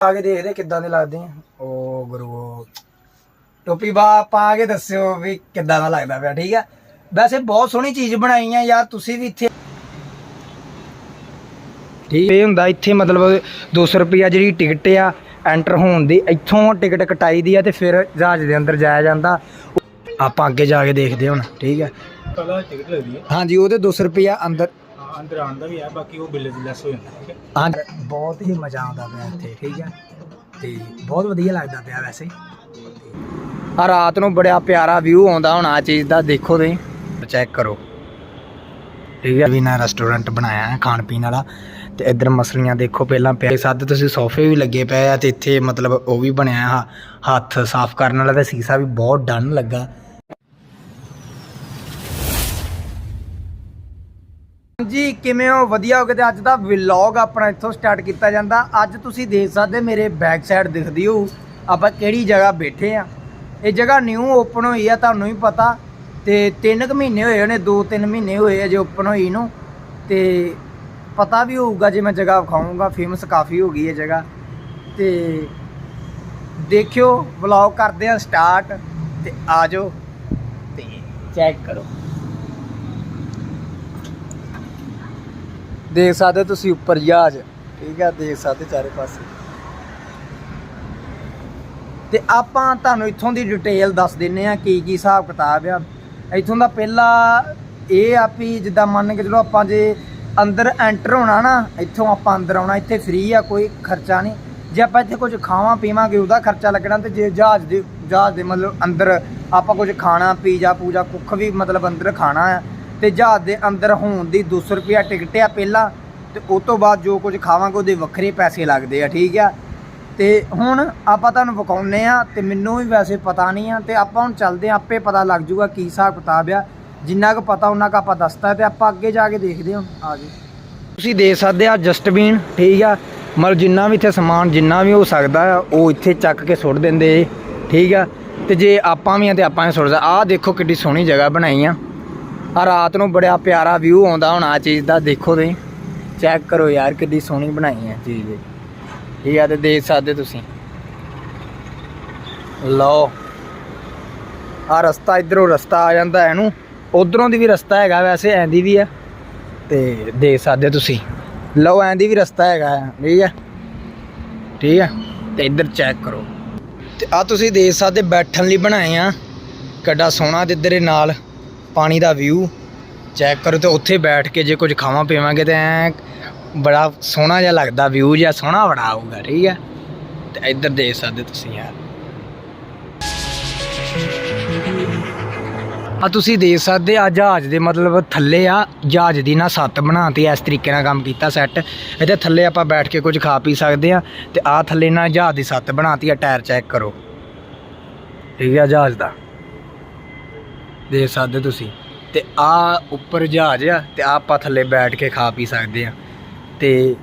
ਆ ਕੇ ਦੇਖਦੇ ਕਿੱਦਾਂ ਦੇ ਲੱਗਦੇ ਆ। ਓ ਗੁਰੂ ਟੋਪੀ ਬਾ ਪਾ ਕੇ ਦੱਸਿਓ ਵੀ ਕਿੱਦਾਂ ਦਾ ਲੱਗਦਾ ਪਿਆ ਠੀਕ ਆ? ਵੈਸੇ ਬਹੁਤ ਸੋਹਣੀ ਚੀਜ਼ ਬਣਾਈ ਆ ਯਾਰ ਤੁਸੀਂ ਵੀ ਇੱਥੇ ਠੀਕ ਇਹ ਹੁੰਦਾ ਇੱਥੇ ਮਤਲਬ 200 ਰੁਪਿਆ ਜਿਹੜੀ ਟਿਕਟ ਆ ਐਂਟਰ ਹੋਣ ਦੀ ਇੱਥੋਂ ਟਿਕਟ ਕਟਾਈ ਦੀ ਆ ਤੇ ਫਿਰ ਜਹਾਜ਼ ਦੇ ਅੰਦਰ ਜਾਇਆ ਜਾਂਦਾ। ਆਪਾਂ ਅੱਗੇ ਜਾ ਕੇ ਦੇਖਦੇ ਹੁਣ ਠੀਕ ਹੈ ਕਲਾ ਟਿਕਟ ਲੱਗਦੀ ਹੈ ਹਾਂਜੀ ਉਹਦੇ 200 ਰੁਪਿਆ ਅੰਦਰ ਅੰਦਰ ਆਉਣ ਦਾ ਵੀ ਹੈ, ਬਾਕੀ ਉਹ ਬਿੱਲ ਦੀ ਲੈਸ ਹੋ ਜਾਂਦਾ, ਠੀਕ ਹੈ। ਹਾਂ ਬਹੁਤ ਹੀ ਮਜ਼ਾ ਆਉਂਦਾ ਪਿਆ ਇੱਥੇ, ਠੀਕ ਹੈ। ਤੇ ਬਹੁਤ ਵਧੀਆ ਲੱਗਦਾ ਪਿਆ ਵੈਸੇ। ਆ ਰਾਤ ਨੂੰ ਬੜਾ ਪਿਆਰਾ ਵਿਊ ਆਉਂਦਾ ਹੁਣ ਆ ਚੀਜ਼ ਦਾ, ਦੇਖੋ ਤੁਸੀਂ। ਚੈੱਕ ਕਰੋ। ਠੀਕ ਹੈ। ਵੀ ਨਾ ਰੈਸਟੋਰੈਂਟ ਬਣਾਇਆ ਹੈ, ਖਾਣ ਪੀਣ ਵਾਲਾ। ਤੇ ਇੱਧਰ ਮਸਲੀਆਂ ਦੇਖੋ ਪਹਿਲਾਂ ਪਏ ਸੱਦ ਤੁਸੀਂ ਸੋਫੇ ਵੀ ਲੱਗੇ ਪਏ ਆ ਤੇ ਇੱਥੇ ਮਤਲਬ ਉਹ ਵੀ ਬਣਿਆ ਆ। ਹੱਥ ਸਾਫ਼ ਕਰਨ ਵਾਲਾ ਤੇ ਸੀਸਾ ਵੀ ਬਹੁਤ ਡਨ ਲੱਗਾ। ਜੀ ਕਿਵੇਂ ਹੋ? ਵਧੀਆ ਹੋ ਗਏ ਤੇ ਅੱਜ ਦਾ ਵਲੌਗ ਆਪਣਾ ਇੱਥੋਂ ਸਟਾਰਟ ਕੀਤਾ ਜਾਂਦਾ। ਅੱਜ ਤੁਸੀਂ ਦੇਖ ਸਕਦੇ ਮੇਰੇ ਬੈਕ ਸਾਈਡ ਦਿਖਦੀ ਹੋ ਆਪਾਂ ਕਿਹੜੀ ਜਗ੍ਹਾ ਬੈਠੇ ਆ। ਇਹ ਜਗ੍ਹਾ ਨਿਊ ਓਪਨ ਹੋਈ ਆ, ਤੁਹਾਨੂੰ ਵੀ ਪਤਾ। ਤੇ 3 ਕੁ ਮਹੀਨੇ ਹੋਏ ਨੇ 2-3 ਮਹੀਨੇ ਹੋਏ ਆ ਜੇ ਓਪਨ ਹੋਈ ਨੂੰ। ਤੇ ਪਤਾ ਵੀ ਹੋਊਗਾ ਜੇ ਮੈਂ ਜਗ੍ਹਾ ਵਿਖਾਊਂਗਾ ਫੇਮਸ ਕਾਫੀ ਹੋ ਗਈ ਇਹ ਜਗ੍ਹਾ। ਤੇ ਦੇਖਿਓ ਵਲੌਗ ਕਰਦੇ ਆ ਸਟਾਰਟ ਤੇ ਆਜੋ ਤੇ ਚੈੱਕ ਕਰੋ। ਦੇਖ ਸਕਦੇ ਤੁਸੀਂ ਉੱਪਰ ਜਹਾਜ਼। ਠੀਕ ਹੈ ਦੇਖ ਸਕਦੇ ਚਾਰੇ ਪਾਸੇ। ਤੇ ਆਪਾਂ ਤੁਹਾਨੂੰ ਇੱਥੋਂ ਦੀ ਡਿਟੇਲ ਦੱਸ ਦਿੰਨੇ ਆ ਕੀ ਕੀ ਹਿਸਾਬ ਕਿਤਾਬ ਆ। ਇੱਥੋਂ ਦਾ ਪਹਿਲਾ ਇਹ ਆ ਵੀ ਜਿੱਦਾਂ ਮੰਨ ਕੇ ਚਲੋ ਆਪਾਂ ਜੇ ਅੰਦਰ ਐਂਟਰ ਹੋਣਾ ਨਾ ਇੱਥੋਂ ਆਪਾਂ ਅੰਦਰ ਆਉਣਾ ਇੱਥੇ ਫ੍ਰੀ ਆ ਕੋਈ ਖਰਚਾ ਨਹੀਂ। ਜੇ ਆਪਾਂ ਇੱਥੇ ਕੁਝ ਖਾਵਾਂ ਪੀਵਾਂਗੇ ਉਹਦਾ ਖਰਚਾ ਲੱਗਣਾ ਤੇ ਜੇ ਜਹਾਜ਼ ਦੇ ਜਹਾਜ਼ ਦੇ ਮਤਲਬ ਅੰਦਰ ਆਪਾਂ ਕੁਝ ਖਾਣਾ ਪੀਜ਼ਾ ਪੂਜਾ ਕੁੱਖ ਵੀ ਮਤਲਬ ਅੰਦਰ ਖਾਣਾ ਆ ਤੇ ਜਹਾਜ਼ ਦੇ ਅੰਦਰ ਹੋਣ ਦੀ 200 ਰੁਪਿਆ ਟਿਕਟ ਆ ਪਹਿਲਾਂ ਤੇ ਉਸ ਤੋਂ ਬਾਅਦ ਜੋ ਕੁਝ ਖਾਵਾਂਗੇ ਉਹਦੇ ਵੱਖਰੇ ਪੈਸੇ ਲੱਗਦੇ ਆ, ਠੀਕ ਆ? ਤੇ ਹੁਣ ਆਪਾਂ ਤੁਹਾਨੂੰ ਵਿਖਾਉਨੇ ਆ ਤੇ ਮੈਨੂੰ ਵੀ ਵੈਸੇ ਪਤਾ ਨਹੀਂ ਆ ਤੇ ਆਪਾਂ ਹੁਣ ਚੱਲਦੇ ਆ, ਆਪੇ ਪਤਾ ਲੱਗ ਜੂਗਾ ਕੀ ਹਿਸਾਬ ਕਿਤਾਬ ਆ। ਜਿੰਨਾ ਕੁ ਪਤਾ, ਉਹਨਾਂ ਕੁ ਆਪਾਂ ਦੱਸਤਾ ਤੇ ਆਪਾਂ ਅੱਗੇ ਜਾ ਕੇ ਦੇਖਦੇ ਹਾਂ। ਆ ਜੀ ਤੁਸੀਂ ਦੇਖ ਸਕਦੇ ਆ ਜਸਟਬੀਨ, ਠੀਕ ਆ? ਮਤਲਬ ਜਿੰਨਾ ਵੀ ਇੱਥੇ ਸਮਾਨ, ਜਿੰਨਾ ਵੀ ਹੋ ਸਕਦਾ ਆ, ਉਹ ਇੱਥੇ ਚੱਕ ਕੇ ਸੁੱਟ ਦਿੰਦੇ ਠੀਕ ਆ? ਤੇ ਜੇ ਆਪਾਂ ਵੀ ਆ ਤੇ ਆਪਾਂ ਵੀ ਸੁੱਟਦਾ ਆ। ਦੇਖੋ ਕਿੱਡੀ ਸੋਹਣੀ ਜਗ੍ਹਾ ਬਣਾਈ ਆ। ਆ ਰਾਤ ਨੂੰ ਬੜਾ ਪਿਆਰਾ ਵਿਊ ਆਉਂਦਾ ਹੁਣ ਆ ਚੀਜ਼ ਦਾ ਦੇਖੋ ਤੁਸੀਂ। ਚੈੱਕ ਕਰੋ ਯਾਰ ਕਿੱਡੀ ਸੋਹਣੀ ਬਣਾਈ ਹੈ ਚੀਜ਼ ਇਹ। ਠੀਕ ਆ ਤੇ ਦੇਖ ਸਕਦੇ ਤੁਸੀਂ। ਲਓ। ਆ ਰਸਤਾ ਇਧਰੋਂ ਰਸਤਾ ਆ ਜਾਂਦਾ ਹੈ ਇਹਨੂੰ। ਉਧਰੋਂ ਦੀ ਵੀ ਰਸਤਾ ਹੈਗਾ ਵੈਸੇ ਐਂਦੀ ਵੀ ਆ। ਤੇ ਦੇਖ ਸਕਦੇ ਤੁਸੀਂ। ਲਓ ਐਂਦੀ ਵੀ ਰਸਤਾ ਹੈਗਾ ਆ, ਠੀਕ ਹੈ ਠੀਕ ਹੈ ਤੇ ਇੱਧਰ ਚੈੱਕ ਕਰੋ। ਤੇ ਆ ਤੁਸੀਂ ਦੇਖ ਸਕਦੇ ਬੈਠਣ ਲਈ ਬਣਾਏ ਆ। ਕਿੱਡਾ ਸੋਹਣਾ ਤੇ ਇੱਧਰ ਨਾਲ। ਪਾਣੀ ਦਾ ਵਿਊ ਚੈੱਕ ਕਰੋ ਤੇ ਉੱਥੇ ਬੈਠ ਕੇ ਜੇ ਕੁਝ ਖਾਵਾਂ ਪੀਵਾਂਗੇ ਤੇ ਐ ਬੜਾ ਸੋਹਣਾ ਜਿਹਾ ਲੱਗਦਾ ਵਿਊ ਜਿਹਾ ਸੋਹਣਾ ਬੜਾ ਆਊਗਾ ਠੀਕ ਹੈ? ਤੇ ਇੱਧਰ ਦੇਖ ਸਕਦੇ ਤੁਸੀਂ ਯਾਰ। ਆ ਤੁਸੀਂ ਦੇਖ ਸਕਦੇ ਆ, ਜਹਾਜ਼ ਦੇ ਮਤਲਬ ਥੱਲੇ ਆ, ਜਹਾਜ਼ ਦੀ ਨਾ ਸੱਤ ਬਣਾਤੀ ਇਸ ਤਰੀਕੇ ਨਾਲ ਕੰਮ ਕੀਤਾ ਸੈੱਟ ਇਹਦੇ ਥੱਲੇ ਆਪਾਂ ਬੈਠ ਕੇ ਕੁਝ ਖਾ ਪੀ ਸਕਦੇ ਆ ਤੇ ਆ ਥੱਲੇ ਨਾ ਜਹਾਜ਼ ਦੀ ਸੱਤ ਬਣਾਤੀ ਆ, ਟਾਇਰ ਚੈੱਕ ਕਰੋ। ਠੀਕ ਆ, ਜਹਾਜ਼ ਦਾ। ਦੇਖ ਸਕਦੇ ਤੁਸੀਂ। ਤੇ ਆ ਉੱਪਰ ਜਹਾਜ਼ ਆ ਤੇ ਆਹ ਆਪਾਂ ਥੱਲੇ ਬੈਠ ਕੇ ਖਾ ਪੀ ਸਕਦੇ ਆ। ਤੇ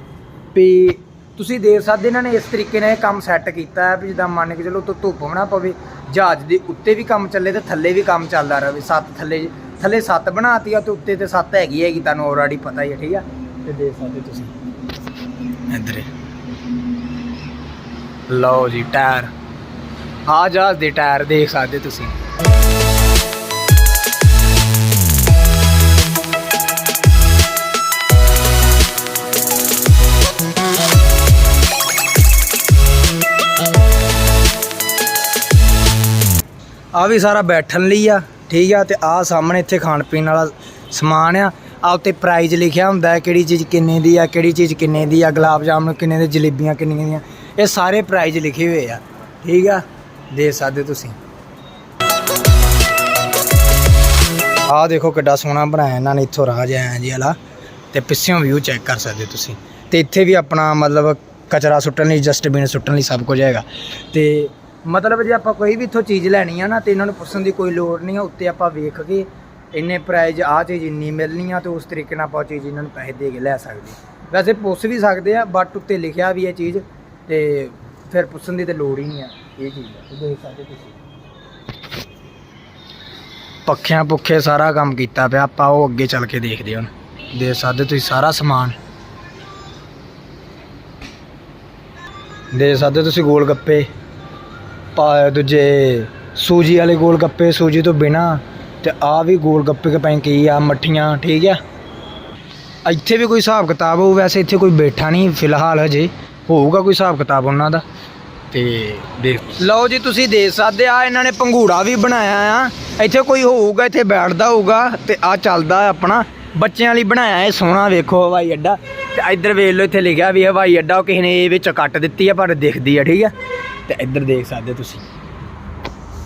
ਵੀ ਤੁਸੀਂ ਦੇਖ ਸਕਦੇ ਇਹਨਾਂ ਨੇ ਇਸ ਤਰੀਕੇ ਨਾਲ ਇਹ ਕੰਮ ਸੈੱਟ ਕੀਤਾ ਹੈ ਵੀ ਜਿੱਦਾਂ ਮੰਨ ਕੇ ਚਲੋ ਤੋਂ ਧੁੱਪ ਬਣਾ ਪਵੇ, ਜਹਾਜ਼ ਦੇ ਉੱਤੇ ਵੀ ਕੰਮ ਚੱਲੇ ਤੇ ਥੱਲੇ ਵੀ ਕੰਮ ਚੱਲਦਾ ਰਹੇ। ਸੱਤ ਥੱਲੇ ਥੱਲੇ ਸੱਤ ਬਣਾਤੀ ਆ ਤੇ ਉੱਤੇ ਤੇ ਸੱਤ ਹੈਗੀ ਹੈਗੀ ਤੁਹਾਨੂੰ ਆਲਰੇਡੀ ਪਤਾ ਹੀ ਹੈ ਠੀਕ ਆ? ਤੇ ਦੇਖ ਸਕਦੇ ਤੁਸੀਂ। ਇੱਧਰ। ਲਓ ਜੀ, ਟਾਇਰ। ਆ ਜਹਾਜ਼ ਦੇ ਟਾਇਰ ਦੇਖ ਸਕਦੇ ਤੁਸੀਂ। ਆ ਵੀ ਸਾਰਾ ਬੈਠਣ ਲਈ ਆ, ਠੀਕ ਆ, ਤੇ ਆ ਸਾਹਮਣੇ ਇੱਥੇ ਖਾਣ ਪੀਣ ਵਾਲਾ ਸਮਾਨ ਆ। ਆ ਉੱਤੇ ਪ੍ਰਾਈਜ਼ ਲਿਖਿਆ ਹੁੰਦਾ ਹੈ ਕਿਹੜੀ ਚੀਜ਼ ਕਿੰਨੇ ਦੀ ਆ, ਕਿਹੜੀ ਚੀਜ਼ ਕਿੰਨੇ ਦੀ ਆ, ਗੁਲਾਬ ਜਾਮਨ ਕਿੰਨੇ ਦੇ, ਜਲੇਬੀਆਂ ਕਿੰਨੀਆਂ ਦੀਆਂ। ਇਹ ਸਾਰੇ ਪ੍ਰਾਈਜ਼ ਲਿਖੇ ਹੋਏ ਆ, ਠੀਕ ਆ, ਦੇ ਸਕਦੇ ਤੁਸੀਂ। ਆ ਦੇਖੋ ਕਿੱਡਾ ਸੋਹਣਾ ਬਣਾਇਆ ਇਹਨਾਂ ਨੇ, ਇੱਥੋਂ ਰਾਜ ਆਇਆ ਜੀ ਵਾਲਾ, ਤੇ ਪਿੱਛੋਂ ਵਿਊ ਚੈੱਕ ਕਰ ਸਕਦੇ ਤੁਸੀਂ। ਤੇ ਇੱਥੇ ਵੀ ਆਪਣਾ ਮਤਲਬ ਕਚਰਾ ਸੁੱਟਣ ਲਈ ਜਸਟਬਿਨ ਸੁੱਟਣ ਲਈ ਸਭ ਕੁਝ ਹੈਗਾ। ਤੇ ਮਤਲਬ ਜੇ ਆਪਾਂ ਕੋਈ ਵੀ ਇੱਥੋਂ ਚੀਜ਼ ਲੈਣੀ ਆ ਨਾ ਤੇ ਇਹਨਾਂ ਨੂੰ ਪੁੱਛਣ ਦੀ ਕੋਈ ਲੋੜ ਨਹੀਂ ਆ, ਉੱਤੇ ਆਪਾਂ ਵੇਖ ਕੇ ਇੰਨੇ ਪ੍ਰਾਈਜ਼ ਆ ਚੀਜ਼ ਇੰਨੀ ਮਿਲਣੀ ਆ ਤੇ ਉਸ ਤਰੀਕੇ ਨਾਲ ਆਪਾਂ ਉਹ ਚੀਜ਼ ਇਹਨਾਂ ਨੂੰ ਪੈਸੇ ਦੇ ਕੇ ਲੈ ਸਕਦੇ ਵੈਸੇ ਪੁੱਛ ਵੀ ਸਕਦੇ ਆ ਬਟ ਉੱਤੇ ਲਿਖਿਆ ਵੀ ਹੈ ਚੀਜ਼ ਤੇ ਫਿਰ ਪੁੱਛਣ ਦੀ ਤੇ ਲੋੜ ਹੀ ਨਹੀਂ ਆ, ਇਹ ਚੀਜ਼ ਆ। ਦੇਖ ਸਕਦੇ ਤੁਸੀਂ। ਪੱਖਿਆਂ ਪੁੱਖੇ ਸਾਰਾ ਕੰਮ ਕੀਤਾ ਪਿਆ, ਆਪਾਂ ਉਹ ਅੱਗੇ ਚੱਲ ਕੇ ਦੇਖਦੇ ਹਾਂ ਦੇਖ ਸਕਦੇ ਤੁਸੀਂ ਸਾਰਾ ਸਮਾਨ। ਦੇ ਸਕਦੇ ਤੁਸੀਂ ਗੋਲ ਗੱਪੇ। ਪਾ ਦੂਜੇ ਸੂਜੀ ਵਾਲੇ ਗੋਲ ਗੱਪੇ ਸੂਜੀ ਤੋਂ ਬਿਨਾ। ਤੇ ਆ ਵੀ ਗੋਲ ਗੱਪੇ ਕੇ ਪੈਂ ਕੀ ਆ, ਮੱਠੀਆਂ, ਠੀਕ ਆ? ਇੱਥੇ ਵੀ ਕੋਈ ਹਿਸਾਬ ਕਿਤਾਬ ਹੋਊ, ਵੈਸੇ ਇੱਥੇ ਕੋਈ ਬੈਠਾ ਨਹੀਂ ਫਿਲਹਾਲ ਹਜੇ। ਹੋਊਗਾ ਕੋਈ ਹਿਸਾਬ ਕਿਤਾਬ ਉਹਨਾਂ ਦਾ। ਤੇ ਦੇਖ। ਲਓ ਜੀ, ਤੁਸੀਂ ਦੇਖ ਸਕਦੇ ਆ, ਇਹਨਾਂ ਨੇ ਪੰਘੂੜਾ ਵੀ ਬਣਾਇਆ ਆ। ਇੱਥੇ ਕੋਈ ਹੋਊਗਾ, ਇੱਥੇ ਬੈਠਦਾ ਹੋਊਗਾ, ਤੇ ਆ ਚੱਲਦਾ ਆਪਣਾ। ਬੱਚਿਆਂ ਲਈ ਬਣਾਇਆ ਇਹ ਸੋਹਣਾ, ਵੇਖੋ ਹਵਾਈ ਅੱਡਾ। ਤੇ ਇੱਧਰ ਵੇਖ ਲਓ, ਇੱਥੇ ਲਿਖਿਆ ਵੀ ਹਵਾਈ ਅੱਡਾ, ਉਹ ਕਿਸੇ ਨੇ ਇਹ ਵਿੱਚ ਕੱਟ ਦਿੱਤੀ ਆ, ਪਰ ਦਿਖਦੀ ਆ, ਠੀਕ ਆ? ਤੇ ਇੱਧਰ ਦੇਖ ਸਕਦੇ ਹੋ ਤੁਸੀਂ।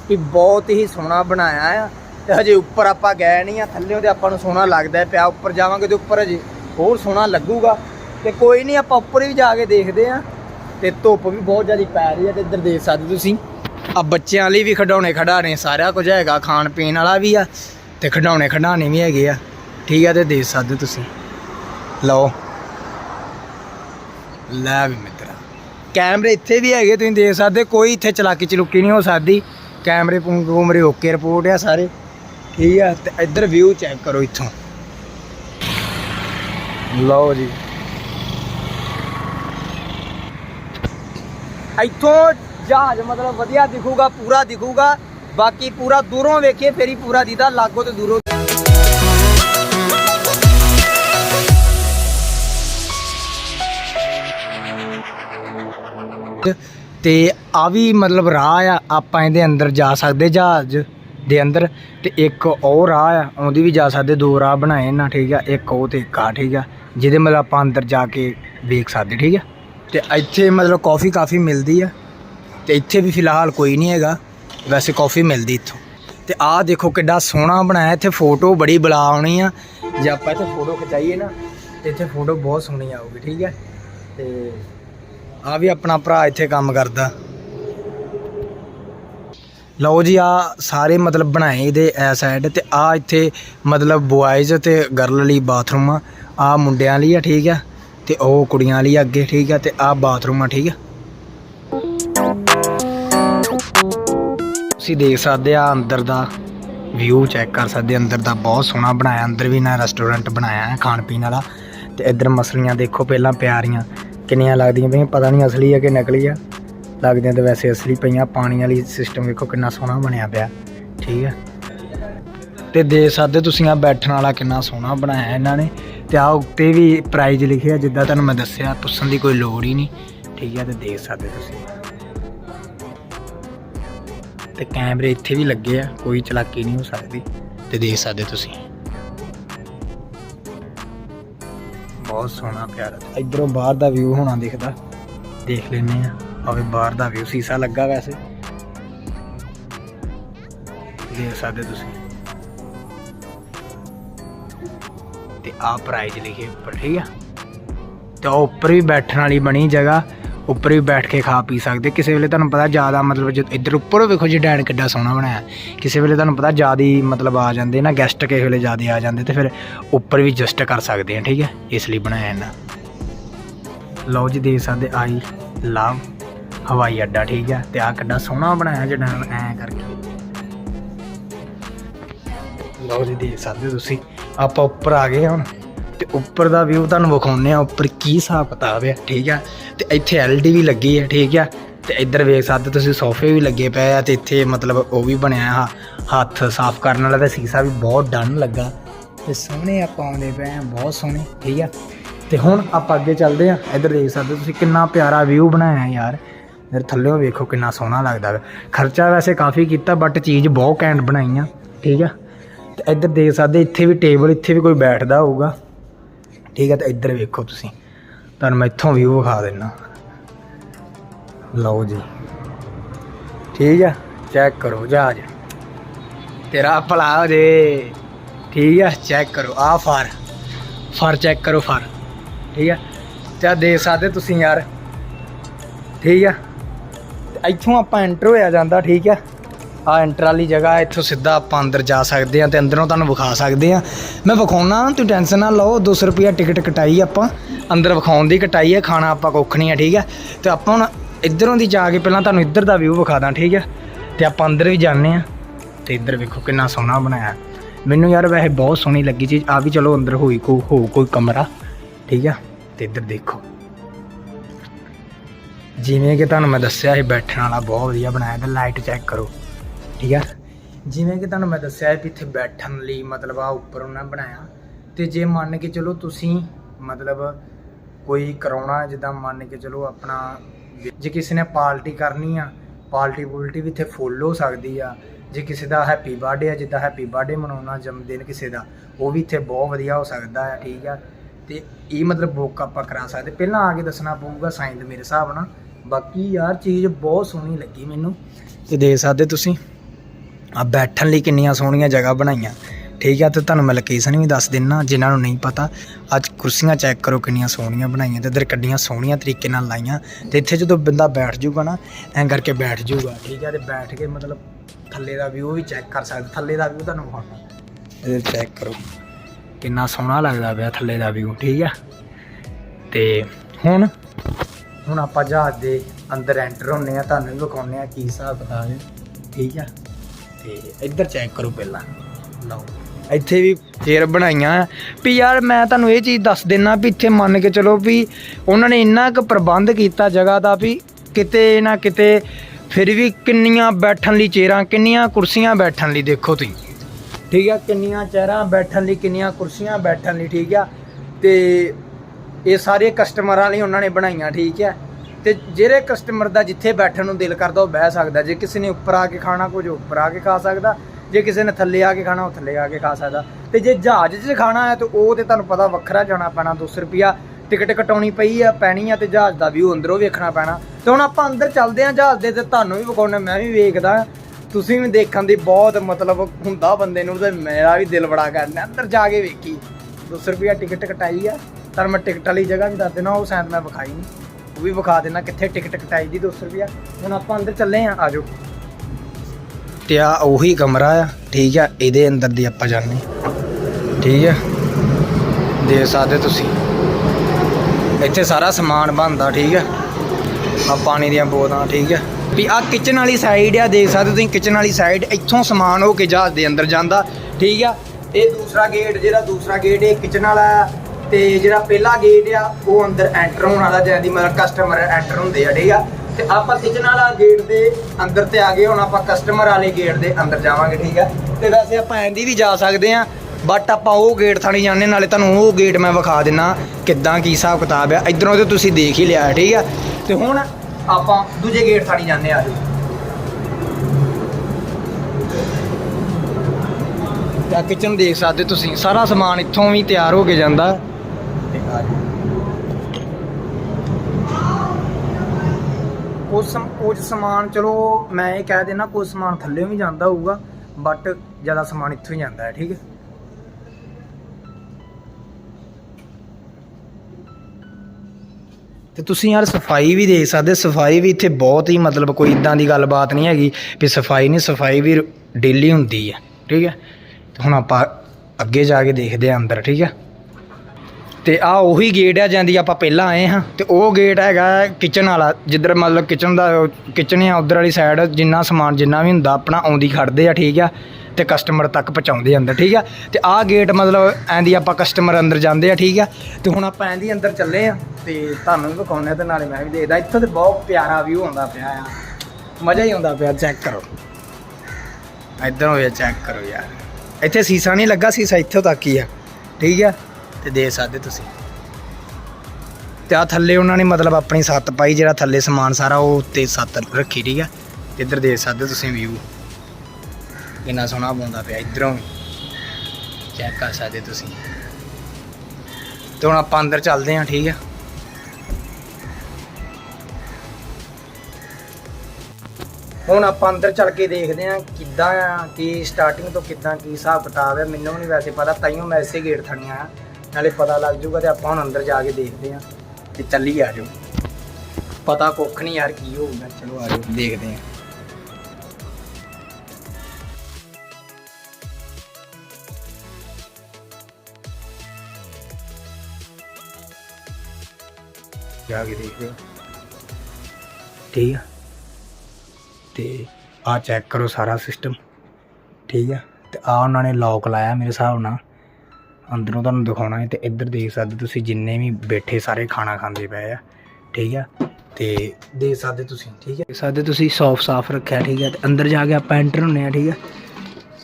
ਵੀ ਬਹੁਤ ਹੀ ਸੋਹਣਾ ਬਣਾਇਆ ਆ। ਤੇ ਹਜੇ ਉੱਪਰ ਆਪਾਂ ਗਏ ਨਹੀਂ ਆ ਥੱਲੇੋਂ ਤੇ ਆਪਾਂ ਨੂੰ ਸੋਹਣਾ ਲੱਗਦਾ ਪਿਆ। ਉੱਪਰ ਜਾਵਾਂਗੇ ਤੇ ਉੱਪਰ ਹਜੇ ਹੋਰ ਸੋਹਣਾ ਲੱਗੂਗਾ। ਤੇ ਕੋਈ ਨਹੀਂ, ਆਪਾਂ ਉੱਪਰ ਵੀ ਜਾ ਕੇ ਦੇਖਦੇ ਆ। ਤੇ ਧੁੱਪ ਵੀ ਬਹੁਤ ਜ਼ਿਆਦਾ ਪੈ ਰਹੀ ਹੈ ਤੇ ਇੱਧਰ ਦੇਖ ਸਕਦੇ ਤੁਸੀਂ। ਆ ਬੱਚਿਆਂ ਲਈ ਵੀ ਖਿਡੌਣੇ ਖਿਡਾਣੇ ਸਾਰਾ ਕੁਝ ਹੈਗਾ, ਖਾਣ ਪੀਣ ਵਾਲਾ ਵੀ ਆ ਤੇ ਖਿਡੌਣੇ ਖਿਡਾਣੇ ਵੀ ਹੈਗੇ ਆ। ਠੀਕ ਆ ਤੇ ਦੇਖ ਸਕਦੇ ਤੁਸੀਂ। ਲਓ। ਲੈ ਵੀ ਕੈਮਰੇ ਇੱਥੇ ਵੀ ਹੈਗੇ, ਤੁਸੀਂ ਦੇਖ ਸਕਦੇ, ਕੋਈ ਇੱਥੇ ਚਲਾਕੀ ਚਲੁਕੀ ਨਹੀਂ ਹੋ ਸਕਦੀ। ਕੈਮਰੇ ਕੂਮਰੇ ਓਕੇ ਰਿਪੋਰਟ ਆ ਸਾਰੇ। ਠੀਕ ਆ, ਤੇ ਇੱਧਰ ਵਿਊ ਚੈੱਕ ਕਰੋ ਇੱਥੋਂ। ਲਓ ਜੀ। ਇੱਥੋਂ ਜਹਾਜ਼ ਮਤਲਬ ਵਧੀਆ ਦਿਖੂਗਾ, ਪੂਰਾ ਦਿਖੂਗਾ। ਬਾਕੀ ਪੂਰਾ ਦੂਰੋਂ ਵੇਖੀਏ, ਫੇਰ ਪੂਰਾ ਦੀਦਾ, ਲਾਗੋ ਤੇ ਦੂਰੋਂ ਤੇ ਆ ਵੀ ਮਤਲਬ ਰਾਹ ਆ, ਆਪਾਂ ਇਹਦੇ ਅੰਦਰ ਜਾ ਸਕਦੇ ਜਹਾਜ਼ ਦੇ ਅੰਦਰ ਤੇ ਇੱਕ ਉਹ ਰਾਹ ਆ, ਉਹਦੀ ਵੀ ਜਾ ਸਕਦੇ ਦੋ ਰਾਹ ਬਣਾਏ ਨਾ ਠੀਕ ਆ, ਇੱਕ ਉਹ ਤੇ ਇੱਕ ਆ, ਠੀਕ ਆ, ਜਿਹਦੇ ਮਤਲਬ ਆਪਾਂ ਅੰਦਰ ਜਾ ਕੇ ਵੇਖ ਸਕਦੇ, ਠੀਕ ਆ। ਤੇ ਇੱਥੇ ਮਤਲਬ ਕਾਫੀ ਕਾਫੀ ਮਿਲਦੀ ਆ, ਤੇ ਇੱਥੇ ਵੀ ਫਿਲਹਾਲ ਕੋਈ ਨਹੀਂ ਹੈਗਾ, ਵੈਸੇ ਕਾਫੀ ਮਿਲਦੀ ਇੱਥੋਂ। ਤੇ ਆਹ ਦੇਖੋ ਕਿੱਡਾ ਸੋਹਣਾ ਬਣਾਇਆ, ਇੱਥੇ ਫੋਟੋ ਬੜੀ ਬਲਾ ਆਉਣੀ ਆ, ਜੇ ਆਪਾਂ ਇੱਥੇ ਫੋਟੋ ਖਿਚਾਈਏ ਨਾ, ਤੇ ਇੱਥੇ ਫੋਟੋ ਬਹੁਤ ਸੋਹਣੀ ਆਊਗੀ, ਠੀਕ ਹੈ ਤੇ ਆ ਵੀ ਆਪਣਾ ਭਰਾ ਇੱਥੇ ਕੰਮ ਕਰਦਾ। ਲਓ ਜੀ, ਆ ਸਾਰੇ ਮਤਲਬ ਬਣਾਏ ਇਹਦੇ ਐ ਸਾਈਡ ਤੇ ਆ ਇੱਥੇ ਮਤਲਬ ਬੁਆਇਜ਼ ਤੇ ਗਰਲ ਲਈ ਬਾਥਰੂਮ ਆ। ਆ ਮੁੰਡਿਆਂ ਲਈ ਆ, ਠੀਕ ਆ। ਤੇ ਉਹ ਕੁੜੀਆਂ ਲਈ ਆ ਅੱਗੇ, ਠੀਕ ਆ। ਤੇ ਆ ਬਾਥਰੂਮ ਆ, ਠੀਕ ਆ। ਤੁਸੀਂ ਦੇਖ ਸਕਦੇ ਆ ਅੰਦਰ ਦਾ ਵਿਊ ਚੈੱਕ ਕਰ ਸਕਦੇ ਅੰਦਰ ਦਾ ਬਹੁਤ ਸੋਹਣਾ ਬਣਾਇਆ। ਅੰਦਰ ਵੀ ਨਾ ਰੈਸਟੋਰੈਂਟ ਬਣਾਇਆ ਹੈ ਖਾਣ ਪੀਣ ਵਾਲਾ। ਤੇ ਇੱਧਰ ਮਸਲੀਆਂ ਦੇਖੋ, ਪਹਿਲਾਂ ਪਿਆਰੀਆਂ। ਕਿੰਨੀਆਂ ਲੱਗਦੀਆਂ ਪਈਆਂ, ਪਤਾ ਨਹੀਂ ਅਸਲੀ ਆ ਕਿ ਨਕਲੀ ਆ। ਲੱਗਦੀਆਂ ਤਾਂ ਵੈਸੇ ਅਸਲੀ ਪਈਆਂ, ਪਾਣੀ ਵਾਲੀ ਸਿਸਟਮ ਵੇਖੋ ਕਿੰਨਾ ਸੋਹਣਾ ਬਣਿਆ ਪਿਆ। ਠੀਕ ਆ। ਤੇ ਦੇ ਸਕਦੇ ਤੁਸੀਂ ਆ ਬੈਠਣ ਵਾਲਾ ਕਿੰਨਾ ਸੋਹਣਾ ਬਣਾਇਆ ਇਹਨਾਂ ਨੇ। ਤੇ ਆ ਉੱਤੇ ਵੀ ਪ੍ਰਾਈਜ਼ ਲਿਖਿਆ, ਜਿੱਦਾਂ ਤੁਹਾਨੂੰ ਮੈਂ ਦੱਸਿਆ, ਪੁੱਛਣ ਦੀ ਕੋਈ ਲੋੜ ਹੀ ਨਹੀਂ। ਠੀਕ ਹੈ ਤੇ ਦੇਖ ਸਕਦੇ ਤੁਸੀਂ। ਤੇ ਕੈਮਰੇ ਇੱਥੇ ਵੀ ਲੱਗੇ ਆ, ਕੋਈ ਚਲਾਕੀ ਨਹੀਂ ਹੋ ਸਕਦੀ। ਤੇ ਦੇਖ ਸਕਦੇ ਤੁਸੀਂ। ਬਹੁਤ ਸੋਹਣਾ, ਪਿਆਰਾ। ਇਧਰੋਂ ਬਾਹਰ ਦਾ ਵਿਊ ਹੋਣਾ ਦਿਖਦਾ। ਦੇਖ ਲੈਨੇ ਆ ਆਵੇ ਬਾਹਰ ਦਾ ਵਿਊ ਸੀਸਾ ਲੱਗਾ ਵੈਸੇ। ਦੇਖ ਸਕਦੇ ਤੁਸੀਂ। ਤੇ ਆ ਪ੍ਰਾਈਜ਼ ਲਿਖੇ ਉੱਪਰ ਠੀਕ ਆ। ਤੇ ਉੱਪਰ ਵੀ ਬੈਠਣ ਵਾਲੀ ਬਣੀ ਜਗ੍ਹਾ। ਉੱਪਰ ਵੀ ਬੈਠ ਕੇ ਖਾ ਪੀ ਸਕਦੇ। ਕਿਸੇ ਵੇਲੇ ਤੁਹਾਨੂੰ ਪਤਾ ਜ਼ਿਆਦਾ ਮਤਲਬ ਜਦ ਇੱਧਰ ਉੱਪਰ ਵੇਖੋ ਜੀ ਡੈਨ ਕਿੱਡਾ ਸੋਹਣਾ ਬਣਾਇਆ। ਕਿਸੇ ਵੇਲੇ ਤੁਹਾਨੂੰ ਪਤਾ ਜ਼ਿਆਦਾ ਹੀ ਮਤਲਬ ਆ ਜਾਂਦੇ ਨਾ ਗੈਸਟ ਕਿਸੇ ਵੇਲੇ ਜ਼ਿਆਦਾ ਆ ਜਾਂਦੇ ਤੇ ਫਿਰ ਉੱਪਰ ਵੀ ਐਡਜਸਟ ਕਰ ਸਕਦੇ ਆ, ਠੀਕ ਹੈ? ਇਸ ਲਈ ਬਣਾਇਆ ਇਹਨਾਂ। ਲਓ ਜੀ ਦੇਖ ਸਕਦੇ, ਆਈ ਲਵ ਹਵਾਈ ਅੱਡਾ, ਠੀਕ ਹੈ? ਤੇ ਆ ਕਿੱਡਾ ਸੋਹਣਾ ਬਣਾਇਆ ਜਿਹੜਾ ਐ ਕਰਕੇ। ਲਓ ਜੀ ਦੇਖ ਸਕਦੇ ਤੁਸੀਂ। ਆਪਾਂ ਉੱਪਰ ਆ ਗਏ ਹੁਣ। ਤੇ ਉੱਪਰ ਦਾ ਵਿਊ ਤੁਹਾਨੂੰ ਵਿਖਾਉਂਦੇ ਆ ਉੱਪਰ ਕੀ ਹਿਸਾਬ ਕਿਤਾਬ ਹੈ, ਠੀਕ ਆ ਤੇ ਇੱਥੇ ਐਲਡੀ ਵੀ ਲੱਗੀ ਹੈ, ਠੀਕ ਆ ਤੇ ਇੱਧਰ ਵੇਖ ਸਕਦੇ ਤੁਸੀਂ ਸੋਫੇ ਵੀ ਲੱਗੇ ਪਏ ਆ ਤੇ ਇੱਥੇ ਮਤਲਬ ਉਹ ਵੀ ਬਣਿਆ ਆ, ਹੱਥ ਸਾਫ਼ ਕਰਨ ਵਾਲਾ ਤੇ ਸੀਸਾ ਵੀ ਬਹੁਤ ਡਨ ਲੱਗਾ। ਤੇ ਸੋਹਣੇ ਆਪਾਂ ਆਉਂਦੇ ਪਏ ਆ, ਬਹੁਤ ਸੋਹਣੇ, ਠੀਕ ਆ ਤੇ ਹੁਣ ਆਪਾਂ ਅੱਗੇ ਚੱਲਦੇ ਆ ਇੱਧਰ ਦੇਖ ਸਕਦੇ ਤੁਸੀਂ ਕਿੰਨਾ ਪਿਆਰਾ ਵਿਊ ਬਣਾਇਆ ਯਾਰ। ਯਾਰ ਥੱਲੇੋਂ ਵੇਖੋ ਕਿੰਨਾ ਸੋਹਣਾ ਲੱਗਦਾ ਵਾ। ਖਰਚਾ ਵੈਸੇ ਕਾਫੀ ਕੀਤਾ ਬਟ ਚੀਜ਼ ਬਹੁਤ ਘੈਂਟ ਬਣਾਈ ਆ, ਠੀਕ ਆ ਤੇ ਇੱਧਰ ਦੇਖ ਸਕਦੇ ਇੱਥੇ ਵੀ ਟੇਬਲ ਇੱਥੇ ਵੀ ਕੋਈ ਬੈਠਦਾ ਹੋਊਗਾ। ਠੀਕ ਹੈ ਤਾਂ ਇੱਧਰ ਵੇਖੋ ਤੁਸੀਂ। ਤੁਹਾਨੂੰ ਮੈਂ ਇੱਥੋਂ ਵਿਊ ਵਿਖਾ ਦਿੰਨਾ। ਲਓ ਜੀ। ਠੀਕ ਆ? ਚੈੱਕ ਕਰੋ ਜਹਾਜ਼। ਤੇਰਾ ਭਲਾ ਹੋ ਜੇ। ਠੀਕ ਆ? ਚੈੱਕ ਕਰੋ। ਆ ਫਾਰ। ਫਾਰ ਚੈੱਕ ਕਰੋ ਫਾਰ। ਠੀਕ ਆ? ਤੇ ਦੇਖ ਸਕਦੇ ਤੁਸੀਂ ਯਾਰ। ਠੀਕ ਆ? ਇੱਥੋਂ ਆਪਾਂ ਐਂਟਰ ਹੋਇਆ ਜਾਂਦਾ, ਠੀਕ ਆ? ਆ ਐਂਟਰ ਵਾਲੀ ਜਗ੍ਹਾ ਹੈ, ਇੱਥੋਂ ਸਿੱਧਾ ਆਪਾਂ ਅੰਦਰ ਜਾ ਸਕਦੇ ਆ ਤੇ ਅੰਦਰੋਂ ਤੁਹਾਨੂੰ ਵਿਖਾ ਸਕਦੇ ਆ ਮੈਂ ਵਿਖਾਉਣਾ ਤੂੰ ਟੈਨਸ਼ਨ ਨਾ ਲਓ 200 ਰੁਪਿਆ ਟਿਕਟ ਕਟਾਈ ਆਪਾਂ। ਅੰਦਰ ਵਿਖਾਉਣ ਦੀ ਕਟਾਈ ਹੈ ਖਾਣਾ ਆਪਾਂ ਕੁੱਖ ਨਹੀਂ ਹੈ ਠੀਕ ਹੈ? ਤੇ ਆਪਾਂ ਹੁਣ ਇੱਧਰੋਂ ਦੀ ਜਾ ਕੇ ਪਹਿਲਾਂ ਤੁਹਾਨੂੰ ਇੱਧਰ ਦਾ ਵਿਊ ਵਿਖਾ ਦਾਂ ਠੀਕ ਹੈ? ਤੇ ਆਪਾਂ ਅੰਦਰ ਵੀ ਜਾਂਦੇ ਆ ਤੇ ਇੱਧਰ ਵੇਖੋ ਕਿੰਨਾ ਸੋਹਣਾ ਬਣਾਇਆ। ਮੈਨੂੰ ਯਾਰ ਵੈਸੇ ਬਹੁਤ ਸੋਹਣੀ ਲੱਗੀ ਚੀਜ਼। ਆ ਵੀ ਚਲੋ ਅੰਦਰ ਹੋਈ ਕੋ ਹੋ ਕੋਈ ਕਮਰਾ ਠੀਕ ਆ ਤੇ ਇੱਧਰ ਦੇਖੋ। ਜਿਵੇਂ ਕਿ ਤੁਹਾਨੂੰ ਮੈਂ ਦੱਸਿਆ ਇਹ ਬੈਠਣ ਵਾਲਾ ਬਹੁਤ ਵਧੀਆ ਬਣਾਇਆ ਤੇ ਲਾਈਟ ਚੈੱਕ ਕਰੋ। ਠੀਕ ਆ? ਜਿਵੇਂ ਕਿ ਤੁਹਾਨੂੰ ਮੈਂ ਦੱਸਿਆ ਵੀ ਇੱਥੇ ਬੈਠਣ ਲਈ ਮਤਲਬ ਆ ਉੱਪਰ ਉਹਨਾਂ ਬਣਾਇਆ। ਤੇ ਜੇ ਮੰਨ ਕੇ ਚਲੋ ਤੁਸੀਂ ਮਤਲਬ ਕੋਈ ਕਰਾਉਣਾ, ਜਿੱਦਾਂ ਮੰਨ ਕੇ ਚਲੋ ਆਪਣਾ ਜੇ ਕਿਸੇ ਨੇ ਪਾਰਟੀ ਕਰਨੀ ਆ, ਪਾਰਟੀ ਪੁਲਟੀ ਵੀ ਇੱਥੇ ਫੁੱਲ ਹੋ ਸਕਦੀ ਆ। ਜੇ ਕਿਸੇ ਦਾ ਹੈਪੀ ਬਰਥਡੇ ਆ, ਜਿੱਦਾਂ ਹੈਪੀ ਬਰਥਡੇ ਮਨਾਉਣਾ, ਜਨਮ ਦਿਨ ਕਿਸੇ ਦਾ, ਉਹ ਵੀ ਇੱਥੇ ਬਹੁਤ ਵਧੀਆ ਹੋ ਸਕਦਾ ਆ, ਠੀਕ ਆ? ਤੇ ਇਹ ਮਤਲਬ ਬੁੱਕ ਆਪਾਂ ਕਰਾ ਸਕਦੇ। ਪਹਿਲਾਂ ਆ ਕੇ ਦੱਸਣਾ ਪਊਗਾ ਸਾਈਨ ਮੇਰੇ ਹਿਸਾਬ ਨਾਲ। ਬਾਕੀ ਯਾਰ ਚੀਜ਼ ਬਹੁਤ ਸੋਹਣੀ ਲੱਗੀ ਮੈਨੂੰ। ਤੇ ਦੇ ਸਕਦੇ ਤੁਸੀਂ? ਆ ਬੈਠਣ ਲਈ ਕਿੰਨੀਆਂ ਸੋਹਣੀਆਂ ਜਗ੍ਹਾ ਬਣਾਈਆਂ। ਠੀਕ ਆ, ਤੇ ਤੁਹਾਨੂੰ ਮੈਂ ਲੋਕੇਸ਼ਨ ਵੀ ਦੱਸ ਦਿੰਨਾ, ਜਿਨ੍ਹਾਂ ਨੂੰ ਨਹੀਂ ਪਤਾ, ਅੱਜ ਕੁਰਸੀਆਂ ਚੈੱਕ ਕਰੋ ਕਿੰਨੀਆਂ ਸੋਹਣੀਆਂ ਬਣਾਈਆਂ ਤੇ ਇਧਰ ਕੱਡੀਆਂ ਸੋਹਣੀਆਂ ਤਰੀਕੇ ਨਾਲ ਲਾਈਆਂ। ਤੇ ਇੱਥੇ ਜਦੋਂ ਬੰਦਾ ਬੈਠ ਜਾਊਗਾ ਨਾ, ਐਂ ਕਰਕੇ ਬੈਠ ਜਾਊਗਾ, ਠੀਕ ਆ, ਤੇ ਬੈਠ ਕੇ ਮਤਲਬ ਥੱਲੇ ਦਾ ਵਿਊ ਵੀ ਚੈੱਕ ਕਰ ਸਕਦੇ, ਥੱਲੇ ਦਾ ਵਿਊ ਤੁਹਾਨੂੰ ਵਿਖਾਉਣਾ। ਇਹ ਚੈੱਕ ਕਰੋ, ਕਿੰਨਾ ਸੋਹਣਾ ਲੱਗਦਾ ਪਿਆ ਥੱਲੇ ਦਾ ਵਿਊ ਠੀਕ ਆ। ਤੇ ਹੁਣ ਹੁਣ ਆਪਾਂ ਜਹਾਜ਼ ਦੇ ਅੰਦਰ ਐਂਟਰ ਹੁੰਨੇ ਆ, ਤੁਹਾਨੂੰ ਵੀ ਵਿਖਾਉਂਦੇ ਆ ਕੀ ਹਿਸਾਬ ਕਿਤਾਬ ਹੈ, ਠੀਕ ਆ। ਤੇ ਇੱਧਰ ਚੈੱਕ ਕਰੋ ਪਹਿਲਾਂ। ਲਓ। ਇੱਥੇ ਵੀ ਚੇਅਰ ਬਣਾਈਆਂ। ਵੀ ਯਾਰ ਮੈਂ ਤੁਹਾਨੂੰ ਇਹ ਚੀਜ਼ ਦੱਸ ਦਿੰਨਾ ਵੀ ਇੱਥੇ ਮੰਨ ਕੇ ਚਲੋ ਵੀ ਉਹਨਾਂ ਨੇ ਇੰਨਾ ਕੁ ਪ੍ਰਬੰਧ ਕੀਤਾ ਜਗ੍ਹਾ ਦਾ ਵੀ ਕਿਤੇ ਨਾ ਕਿਤੇ ਫਿਰ ਵੀ ਕਿੰਨੀਆਂ ਬੈਠਣ ਲਈ ਚੇਅਰਾਂ ਕਿੰਨੀਆਂ ਕੁਰਸੀਆਂ ਬੈਠਣ ਲਈ ਦੇਖੋ ਤੁਸੀਂ। ਠੀਕ ਆ, ਕਿੰਨੀਆਂ ਚੇਅਰਾਂ ਬੈਠਣ ਲਈ, ਕਿੰਨੀਆਂ ਕੁਰਸੀਆਂ ਬੈਠਣ ਲਈ, ਠੀਕ ਆ। ਤੇ ਇਹ ਸਾਰੇ ਕਸਟਮਰਾਂ ਲਈ ਉਹਨਾਂ ਨੇ ਬਣਾਈਆਂ, ਠੀਕ ਆ। ਤੇ ਜਿਹੜੇ ਕਸਟਮਰ ਦਾ ਜਿੱਥੇ ਬੈਠਣ ਨੂੰ ਦਿਲ ਕਰਦਾ, ਉਹ ਬਹਿ ਸਕਦਾ। ਜੇ ਕਿਸੇ ਨੇ ਉੱਪਰ ਆ ਕੇ ਖਾਣਾ, ਕੁਝ ਉੱਪਰ ਆ ਕੇ ਖਾ ਸਕਦਾ। ਜੇ ਕਿਸੇ ਨੇ ਥੱਲੇ ਆ ਕੇ ਖਾਣਾ, ਉਹ ਥੱਲੇ ਆ ਕੇ ਖਾ ਸਕਦਾ। ਤੇ ਜੇ ਜਹਾਜ਼ 'ਚ ਖਾਣਾ ਹੈ, ਤੇ ਉਹ ਤੇ ਤੁਹਾਨੂੰ ਪਤਾ ਵੱਖਰਾ ਜਾਣਾ ਪੈਣਾ 200 ਰੁਪਿਆ ਟਿਕਟ ਕਟਾਉਣੀ ਪਈ ਆ, ਪੈਣੀ ਆ ਤੇ ਜਹਾਜ਼ ਦਾ ਵਿਊ ਅੰਦਰੋਂ ਵੇਖਣਾ ਪੈਣਾ। ਤੇ ਹੁਣ ਆਪਾਂ ਅੰਦਰ ਚੱਲਦੇ ਆ ਜਹਾਜ਼ ਦੇ ਤੇ ਤੁਹਾਨੂੰ ਵੀ ਵਿਖਾਉਣਾ ਮੈਂ ਵੀ ਵੇਖਦਾ ਤੁਸੀਂ ਵੀ ਦੇਖਣ ਦੀ ਬਹੁਤ ਮਤਲਬ ਹੁੰਦਾ ਬੰਦੇ ਨੂੰ, ਤੇ ਮੇਰਾ ਵੀ ਦਿਲ ਬੜਾ ਕਰਦਾ ਅੰਦਰ ਜਾ ਕੇ ਵੇਖੀ। 200 ਰੁਪਿਆ ਟਿਕਟ ਕਟਾਈ ਆ। ਤਾਂ ਮੈਂ ਟਿਕਟ ਵਾਲੀ ਜਗ੍ਹਾ ਵੀ ਦੱਸ ਦੇਣਾ ਉਹ ਸ਼ਾਇਦ ਮੈਂ ਵਿਖਾਈ ਨਹੀਂ ਉਹ ਵੀ ਵਿਖਾ ਦੇਣਾ ਕਿੱਥੇ ਟਿਕਟ ਕਟਾਈ ਦੀ 200 ਰੁਪਿਆ ਹੁਣ ਆਪਾਂ ਅੰਦਰ ਚੱਲੇ ਆ, ਆਜੋ। ਤੇ ਆ ਉਹੀ ਕਮਰਾ ਆ, ਠੀਕ ਆ, ਇਹਦੇ ਅੰਦਰ ਦੀ ਆਪਾਂ ਜਾਣੇ ਠੀਕ ਆ? ਦੇਖ ਸਕਦੇ ਤੁਸੀਂ। ਇੱਥੇ ਸਾਰਾ ਸਮਾਨ ਬਣਦਾ, ਠੀਕ ਆ? ਆ ਪਾਣੀ ਦੀਆਂ ਬੋਤਲਾਂ, ਠੀਕ ਆ? ਵੀ ਆ ਕਿਚਨ ਵਾਲੀ ਸਾਈਡ ਆ, ਦੇਖ ਸਕਦੇ ਤੁਸੀਂ ਕਿਚਨ ਵਾਲੀ ਸਾਈਡ ਇੱਥੋਂ ਸਮਾਨ ਹੋ ਕੇ ਜਹਾਜ਼ ਦੇ ਅੰਦਰ ਜਾਂਦਾ, ਠੀਕ ਆ? ਇਹ ਦੂਸਰਾ ਗੇਟ ਜਿਹੜਾ ਦੂਸਰਾ ਗੇਟ ਇਹ ਕਿਚਨ ਵਾਲਾ ਤੇ ਜਿਹੜਾ ਪਹਿਲਾ ਗੇਟ ਆ, ਉਹ ਅੰਦਰ ਐਂਟਰ ਹੋਣ ਵਾਲਾ ਜਿਹਦੀ ਮਤਲਬ ਕਸਟਮਰ ਐਂਟਰ ਹੁੰਦੇ ਆ, ਠੀਕ ਆ? ਤੇ ਆਪਾਂ ਕਿਚਨ ਵਾਲਾ ਗੇਟ ਦੇ ਅੰਦਰ ਤੇ ਆ ਗਏ, ਹੁਣ ਆਪਾਂ ਕਸਟਮਰ ਵਾਲੇ ਗੇਟ ਦੇ ਅੰਦਰ ਜਾਵਾਂਗੇ, ਠੀਕ ਆ? ਤੇ ਵੈਸੇ ਆਪਾਂ ਐਂਦੀ ਵੀ ਜਾ ਸਕਦੇ ਆ ਬਟ ਆਪਾਂ ਉਹ ਗੇਟ ਥਾਣੀ ਜਾਂਦੇ, ਨਾਲੇ ਤੁਹਾਨੂੰ ਉਹ ਗੇਟ ਮੈਂ ਵਿਖਾ ਦਿੰਨਾ, ਕਿੱਦਾਂ ਕੀ ਹਿਸਾਬ ਕਿਤਾਬ ਆ, ਇਧਰੋਂ ਤੇ ਤੁਸੀਂ ਦੇਖ ਹੀ ਲਿਆ, ਠੀਕ ਆ? ਤੇ ਹੁਣ ਆਪਾਂ ਦੂਜੇ ਗੇਟ ਥਾਣੀ ਜਾਂਦੇ ਆ ਤਾਂ ਕਿਚਨ ਦੇਖ ਸਕਦੇ ਤੁਸੀਂ, ਸਾਰਾ ਸਮਾਨ ਇੱਥੋਂ ਵੀ ਤਿਆਰ ਹੋ ਕੇ ਜਾਂਦਾ। ਉਸ ਕੁਝ ਸਮਾਨ, ਚਲੋ ਮੈਂ ਇਹ ਕਹਿ ਦੇਣਾ ਕੁਝ ਸਮਾਨ ਥੱਲੇ ਵੀ ਜਾਂਦਾ ਹੋਊਗਾ ਬਟ ਜ਼ਿਆਦਾ ਸਮਾਨ ਇੱਥੋਂ ਹੀ ਜਾਂਦਾ ਹੈ, ਠੀਕ ਹੈ? ਤੇ ਤੁਸੀਂ ਯਾਰ ਸਫ਼ਾਈ ਵੀ ਦੇਖ ਸਕਦੇ, ਸਫ਼ਾਈ ਵੀ ਇੱਥੇ ਬਹੁਤ ਹੀ ਮਤਲਬ ਕੋਈ ਇਦਾਂ ਦੀ ਗੱਲਬਾਤ ਨਹੀਂ ਹੈਗੀ ਵੀ ਸਫ਼ਾਈ ਨਹੀਂ, ਸਫ਼ਾਈ ਵੀ ਡੇਲੀ ਹੁੰਦੀ ਹੈ, ਠੀਕ ਹੈ? ਹੁਣ ਆਪਾਂ ਅੱਗੇ ਜਾ ਕੇ ਦੇਖਦੇ ਆਂ ਅੰਦਰ, ਠੀਕ ਹੈ? ਤੇ ਆ ਉਹੀ ਗੇਟ ਆ ਜਾਂਦੀ ਆਪਾਂ ਪਹਿਲਾਂ ਆਏ ਹਾਂ ਤੇ ਉਹ ਗੇਟ ਹੈਗਾ ਕਿਚਨ ਵਾਲਾ, ਜਿੱਧਰ ਮਤਲਬ ਕਿਚਨ ਦਾ ਕਿਚਨ ਆ, ਉਧਰ ਵਾਲੀ ਸਾਈਡ ਜਿੰਨਾ ਸਮਾਨ ਜਿੰਨਾ ਵੀ ਹੁੰਦਾ ਆਪਣਾ ਆਉਂਦੀ ਖੜਦੇ ਆ, ਠੀਕ ਆ, ਤੇ ਕਸਟਮਰ ਤੱਕ ਪਹੁੰਚਾਉਂਦੇ ਅੰਦਰ, ਠੀਕ ਆ, ਤੇ ਆਹ ਗੇਟ ਮਤਲਬ ਐਂਦੀ ਆਪਾਂ ਕਸਟਮਰ ਅੰਦਰ ਜਾਂਦੇ ਆ, ਠੀਕ ਆ, ਤੇ ਹੁਣ ਆਪਾਂ ਐਂਦੀ ਅੰਦਰ ਚੱਲੇ ਆ, ਤੇ ਤੁਹਾਨੂੰ ਵੀ ਵਿਖਾਉਂਦੇ ਆ ਤੇ ਨਾਲੇ ਮੈਂ ਵੀ ਦੇਖਦਾ, ਇੱਥੋਂ ਤੇ ਬਹੁਤ ਪਿਆਰਾ ਵਿਊ ਆਉਂਦਾ ਪਿਆ ਆ, ਮਜ਼ਾ ਹੀ ਆਉਂਦਾ ਪਿਆ ਚੈੱਕ ਕਰੋ। ਇੱਧਰ ਹੋਇਆ ਚੈੱਕ ਕਰੋ ਯਾਰ, ਇੱਥੇ ਸੀਸਾ ਨਹੀਂ ਲੱਗਾ, ਸੀਸਾ ਇੱਥੋਂ ਤੱਕ ਹੀ ਆ, ਠੀਕ ਆ ਤੇ ਦੇ ਸਕਦੇ ਤੁਸੀਂ। ਤੇ ਆ ਥੱਲੇ ਉਹਨਾਂ ਨੇ ਮਤਲਬ ਆਪਣੀ ਸੱਤ ਪਾਈ, ਜਿਹੜਾ ਥੱਲੇ ਸਮਾਨ ਸਾਰਾ ਉਹ ਉੱਤੇ ਸੱਤ ਰੱਖੀ, ਠੀਕ ਆ? ਤੇ ਇੱਧਰ ਦੇ ਸਕਦੇ ਤੁਸੀਂ ਵਿਊ ਕਿੰਨਾ ਸੋਹਣਾ ਪਾਉਂਦਾ ਪਿਆ, ਇਧਰੋਂ ਚੈੱਕ ਕਰ ਸਕਦੇ ਤੁਸੀਂ। ਤੇ ਹੁਣ ਆਪਾਂ ਅੰਦਰ ਚੱਲਦੇ ਹਾਂ, ਠੀਕ ਆ? ਹੁਣ ਆਪਾਂ ਅੰਦਰ ਚੱਲ ਕੇ ਦੇਖਦੇ ਹਾਂ ਕਿੱਦਾਂ ਆ ਕੀ ਸਟਾਰਟਿੰਗ ਤੋਂ ਕਿੱਦਾਂ, ਕੀ ਹਿਸਾਬ ਕਿਤਾਬ ਹੈ। ਮੈਨੂੰ ਵੀ ਨਹੀਂ ਵੈਸੇ ਪਤਾ ਤਾਈਓ ਮੈਂ ਇਸੇ ਗੇਟ ਥਣੀ ਆ ਨਾਲੇ ਪਤਾ ਲੱਗ ਜੂਗਾ ਤੇ ਆਪਾਂ ਹੁਣ ਅੰਦਰ ਜਾ ਕੇ ਦੇਖਦੇ ਹਾਂ ਤੇ ਚੱਲੀ ਆ ਜਾਓ। ਪਤਾ ਕੁੱਖ ਨਹੀਂ ਯਾਰ ਕੀ ਹੋਊਗਾ ਚਲੋ ਆ ਜਾਓ, ਦੇਖਦੇ ਹਾਂ। ਜਾ ਕੇ ਦੇਖ ਲਿਓ ਠੀਕ ਆ। ਤੇ ਆ ਚੈੱਕ ਕਰੋ ਸਾਰਾ ਸਿਸਟਮ ਠੀਕ ਆ। ਤੇ ਆ ਉਹਨਾਂ ਨੇ ਲੌਕ ਲਾਇਆ ਮੇਰੇ ਹਿਸਾਬ ਨਾਲ। ਅੰਦਰੋਂ ਤੁਹਾਨੂੰ ਦਿਖਾਉਣਾ ਹੈ ਤੇ ਇੱਧਰ ਦੇਖ ਸਕਦੇ ਤੁਸੀਂ ਜਿੰਨੇ ਵੀ ਬੈਠੇ ਸਾਰੇ ਖਾਣਾ ਖਾਂਦੇ ਪਏ ਆ, ਠੀਕ ਆ? ਤੇ ਦੇਖ ਸਕਦੇ ਤੁਸੀਂ, ਠੀਕ ਹੈ ਦੇਖ ਸਕਦੇ ਤੁਸੀਂ ਸਾਫ਼ ਸਾਫ਼ ਰੱਖਿਆ, ਠੀਕ ਹੈ ਤੇ ਅੰਦਰ ਜਾ ਕੇ ਆਪਾਂ ਐਂਟਰ ਹੁੰਨੇ ਆ, ਠੀਕ ਆ?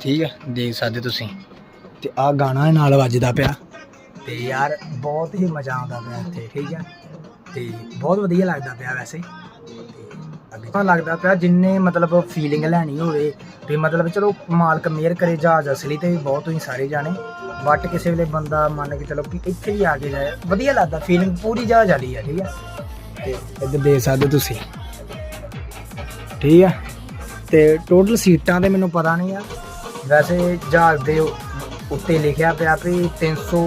ਠੀਕ ਆ? ਦੇਖ ਸਕਦੇ ਤੁਸੀਂ। ਤੇ ਆ ਗਾਣਾ ਨਾਲ ਵੱਜਦਾ ਪਿਆ। ਤੇ ਯਾਰ ਬਹੁਤ ਹੀ ਮਜ਼ਾ ਆਉਂਦਾ ਪਿਆ ਇੱਥੇ, ਠੀਕ ਆ? ਤੇ ਬਹੁਤ ਵਧੀਆ ਲੱਗਦਾ ਪਿਆ ਵੈਸੇ। ਤਾਂ ਲੱਗਦਾ ਪਿਆ ਜਿੰਨੇ ਮਤਲਬ ਫੀਲਿੰਗ ਲੈਣੀ ਹੋਵੇ ਤੇ ਮਤਲਬ ਚਲੋ ਮਾਲਕ ਮਿਹਰ ਕਰੇ ਜਹਾਜ਼ ਅਸਲੀ ਤੇ ਵੀ ਬਹੁਤ ਹੀ ਸਾਰੇ ਜਾਣੇ ਬਟ ਕਿਸੇ ਵੇਲੇ ਬੰਦਾ ਮੰਨ ਕੇ ਚਲੋ ਕਿ ਇੱਥੇ ਵੀ ਆ ਕੇ ਜਾਏ, ਵਧੀਆ ਲੱਗਦਾ ਫੀਲਿੰਗ ਪੂਰੀ ਜਹਾਜ਼ ਵਾਲੀ ਆ, ਠੀਕ ਆ? ਤੇ ਇੱਧਰ ਦੇਖ ਸਕਦੇ ਤੁਸੀਂ। ਠੀਕ ਆ? ਤੇ ਟੋਟਲ ਸੀਟਾਂ ਤੇ ਮੈਨੂੰ ਪਤਾ ਨਹੀਂ ਆ, ਵੈਸੇ ਜਹਾਜ਼ ਦੇ ਉੱਤੇ ਲਿਖਿਆ ਪਿਆ ਵੀ 300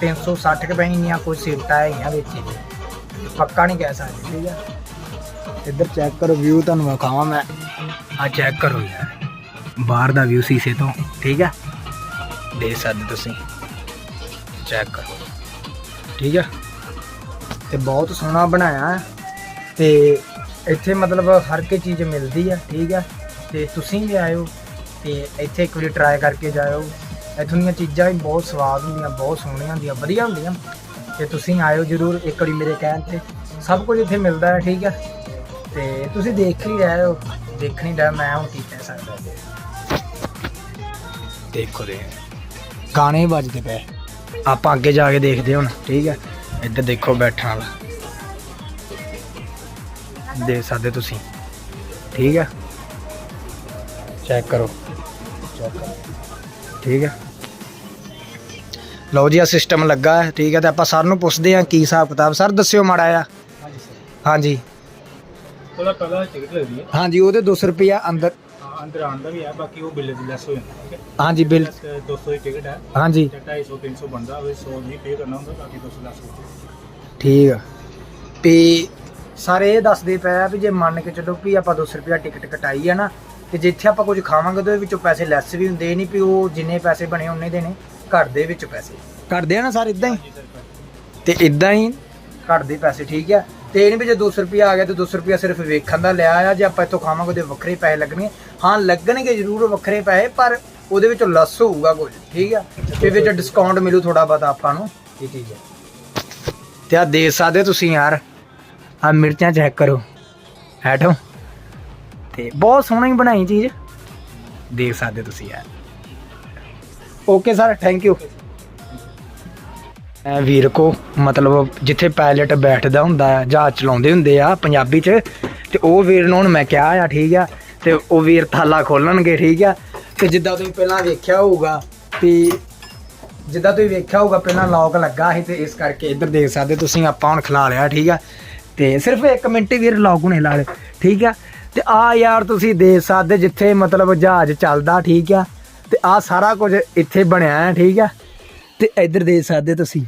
360 ਕੁ ਪੈਣੀਆਂ ਕੋਈ ਸੀਟਾਂ ਹੈਗੀਆਂ ਵਿੱਚ। ਪੱਕਾ ਨਹੀਂ ਕਹਿ ਸਕਦੇ, ਠੀਕ ਆ? ਇੱਧਰ ਚੈੱਕ ਕਰੋ ਵਿਊ ਤੁਹਾਨੂੰ ਵਿਖਾਵਾਂ ਮੈਂ। ਆ ਚੈੱਕ ਕਰੋ ਯਾਰ। ਬਾਹਰ ਦਾ ਵਿਊ ਸੀਸੇ ਤੋਂ ਠੀਕ ਆ? ਦੇਖ ਸਕਦੇ ਤੁਸੀਂ। ਚੈੱਕ ਕਰੋ। ਠੀਕ ਆ? ਤੇ ਬਹੁਤ ਸੋਹਣਾ ਬਣਾਇਆ ਹੈ। ਤੇ ਇੱਥੇ ਮਤਲਬ ਹਰ ਇੱਕ ਚੀਜ਼ ਮਿਲਦੀ ਆ ਠੀਕ ਆ? ਤੇ ਤੁਸੀਂ ਵੀ ਆਇਓ ਤੇ ਇੱਥੇ ਇੱਕ ਵਾਰੀ ਟਰਾਈ ਕਰਕੇ ਜਾਇਓ। ਇੱਥੋਂ ਦੀਆਂ ਚੀਜ਼ਾਂ ਵੀ ਬਹੁਤ ਸਵਾਦ ਹੁੰਦੀਆਂ ਬਹੁਤ ਸੋਹਣੀਆਂ ਹੁੰਦੀਆਂ ਵਧੀਆ ਹੁੰਦੀਆਂ। ਤੇ ਤੁਸੀਂ ਆਇਓ ਜਰੂਰ ਇੱਕ ਵਾਰੀ ਮੇਰੇ ਕਹਿਣ ਤੇ। ਸਭ ਕੁਝ ਇੱਥੇ ਮਿਲਦਾ ਹੈ ਠੀਕ ਆ? ਤੇ ਤੁਸੀਂ ਦੇਖ ਹੀ ਰਹੇ ਹੋ ਦੇਖ ਨਹੀਂ ਰਿਹਾ ਮੈਂ ਹੁਣ ਕੀ ਕਹਿ ਸਕਦਾ। ਦੇਖੋ ਦੇ ਗਾਣੇ ਵੱਜਦੇ ਪਏ। ਆਪਾਂ ਅੱਗੇ ਜਾ ਕੇ ਦੇਖਦੇ ਹੁਣ ਠੀਕ ਹੈ? ਇੱਧਰ ਦੇਖੋ ਬੈਠਣ ਵਾਲਾ। ਦੇਖ ਸਕਦੇ ਤੁਸੀਂ ਠੀਕ ਹੈ? ਚੈੱਕ ਕਰੋ। ਚੈੱਕ ਕਰੋ ਠੀਕ ਹੈ? ਲਓ ਜੀ ਆ ਸਿਸਟਮ ਲੱਗਾ ਹੈ ਠੀਕ ਹੈ? ਤੇ ਆਪਾਂ ਸਰ ਨੂੰ ਪੁੱਛਦੇ ਹਾਂ ਕੀ ਹਿਸਾਬ ਕਿਤਾਬ ਸਰ ਦੱਸਿਓ ਮਾੜਾ ਆ ਹਾਂਜੀ ਸਰ। ਹਾਂਜੀ। ਉਹਦਾ ਪਹਿਲਾਂ ਟਿਕਟ ਲੱਗਦੀ ਹੈ। ਹਾਂਜੀ ਉਹਦੇ 200 ਰੁਪਿਆ ਅੰਦਰ। ਹਾਂ, ਅੰਦਰ ਆਉਣ ਦਾ ਵੀ ਹੈ ਬਾਕੀ ਉਹ ਬਿੱਲ ਦੀ ਲੈਸ ਹੋ ਜਾਂਦਾ ਠੀਕ ਹੈ? ਹਾਂਜੀ ਬਿੱਲ। ਤੇ 200 ਦੀ ਟਿਕਟ ਹੈ। ਹਾਂਜੀ। ਤੇ 250 300 ਬੰਦਾ ਉਹ 100 ਨਹੀਂ ਪੇ ਕਰਨਾ ਹੁੰਦਾ ਬਾਕੀ 200 ਲੈਸ ਹੋ ਜਾਂਦਾ ਠੀਕ ਆ। ਤੇ ਸਾਰੇ ਇਹ ਦੱਸਦੇ ਪਏ ਆ ਵੀ ਜੇ ਮੰਨ ਕੇ ਚੱਲੋ ਵੀ ਆਪਾਂ 200 ਰੁਪਿਆ ਟਿਕਟ ਕਟਾਈ ਆ ਨਾ ਤੇ ਜਿੱਥੇ ਆਪਾਂ ਕੁਝ ਖਾਵਾਂਗੇ ਤੇ ਉਹਦੇ ਵਿੱਚੋਂ ਪੈਸੇ ਲੈਸ ਵੀ ਹੁੰਦੇ ਇਹ ਨਹੀਂ ਵੀ ਉਹ ਜਿੰਨੇ ਪੈਸੇ ਬਣੇ ਉਹਨੇ ਦੇਣੇ ਘਰ ਦੇ ਵਿੱਚ ਪੈਸੇ। ਘਟਦੇ ਆ ਨਾ ਸਰ ਇਦਾਂ ਹੀ? ਤੇ ਇਦਾਂ ਹੀ? ਘਟਦੇ ਪੈਸੇ ਠੀਕ ਆ। ਤੇ ਇਹ ਨਹੀਂ ਵੀ ਜੇ 200 ਰੁਪਿਆ ਆ ਗਿਆ ਤੇ 200 ਰੁਪਿਆ ਸਿਰਫ ਵੇਖਣ ਦਾ ਲਿਆ ਆ ਜੇ ਆਪਾਂ ਇੱਥੋਂ ਖਾਵਾਂਗੇ ਉਹਦੇ ਵੱਖਰੇ ਪੈਸੇ ਲੱਗਣਗੇ ਹਾਂ ਲੱਗਣਗੇ ਜ਼ਰੂਰ ਵੱਖਰੇ ਪੈਸੇ ਪਰ ਉਹਦੇ ਵਿੱਚੋਂ ਲੈਸ ਹੋਊਗਾ ਕੁਝ ਠੀਕ ਆ? ਤੇ ਵਿੱਚ ਡਿਸਕਾਊਂਟ ਮਿਲੂ ਥੋੜਾ ਬਹੁਤਾ ਆਪਾਂ ਨੂੰ। ਇਹ ਚੀਜ਼ ਹੈ ਤੇ ਆ ਦੇ ਸਕਦੇ ਤੁਸੀਂ ਯਾਰ। ਆ ਮਿਰਚਾਂ ਚੈੱਕ ਕਰੋ। ਹੈਠੋ। ਤੇ ਬਹੁਤ ਸੋਹਣਾ ਹੀ ਬਣਾਈ ਚੀਜ਼। ਦੇਖ ਸਕਦੇ ਤੁਸੀਂ ਯਾਰ। ਓਕੇ ਸਰ ਥੈਂਕ ਯੂ ਐ ਵੀਰ ਕੋ, ਮਤਲਬ ਜਿੱਥੇ ਪਾਇਲਟ ਬੈਠਦਾ ਹੁੰਦਾ ਆ ਜਹਾਜ਼ ਚਲਾਉਂਦੇ ਹੁੰਦੇ ਆ ਪੰਜਾਬੀ ਚ, ਤੇ ਉਹ ਵੀਰ ਨੂੰ ਹੁਣ ਮੈਂ ਕਿਹਾ ਆ, ਠੀਕ ਆ, ਤੇ ਉਹ ਵੀਰ ਥਾਲਾ ਖੋਲਣਗੇ, ਠੀਕ ਆ, ਤੇ ਜਿੱਦਾਂ ਤੁਸੀਂ ਪਹਿਲਾਂ ਵੇਖਿਆ ਹੋਊਗਾ ਵੀ ਜਿੱਦਾਂ ਤੁਸੀਂ ਵੇਖਿਆ ਹੋਊਗਾ ਪਹਿਲਾਂ ਲੌਕ ਲੱਗਾ ਸੀ ਤੇ ਇਸ ਕਰਕੇ ਇੱਧਰ ਦੇਖ ਸਕਦੇ ਤੁਸੀਂ, ਆਪਾਂ ਹੁਣ ਖਿਲਾ ਲਿਆ, ਠੀਕ ਆ, ਤੇ ਸਿਰਫ 1 ਮਿੰਟ ਹੀ ਵੀਰ ਲੌਕ ਹੁਣੇ ਲਾ ਲਿਆ ਠੀਕ ਆ, ਤੇ ਆ ਯਾਰ ਤੁਸੀਂ ਦੇਖ ਸਕਦੇ ਜਿੱਥੇ ਮਤਲਬ ਜਹਾਜ਼ ਚੱਲਦਾ, ਠੀਕ ਆ, ਤੇ ਆ ਸਾਰਾ ਕੁਝ ਇੱਥੇ ਬਣਿਆ ਹੈ, ਠੀਕ ਆ, ਤੇ ਇੱਧਰ ਦੇਖ ਸਕਦੇ ਤੁਸੀਂ।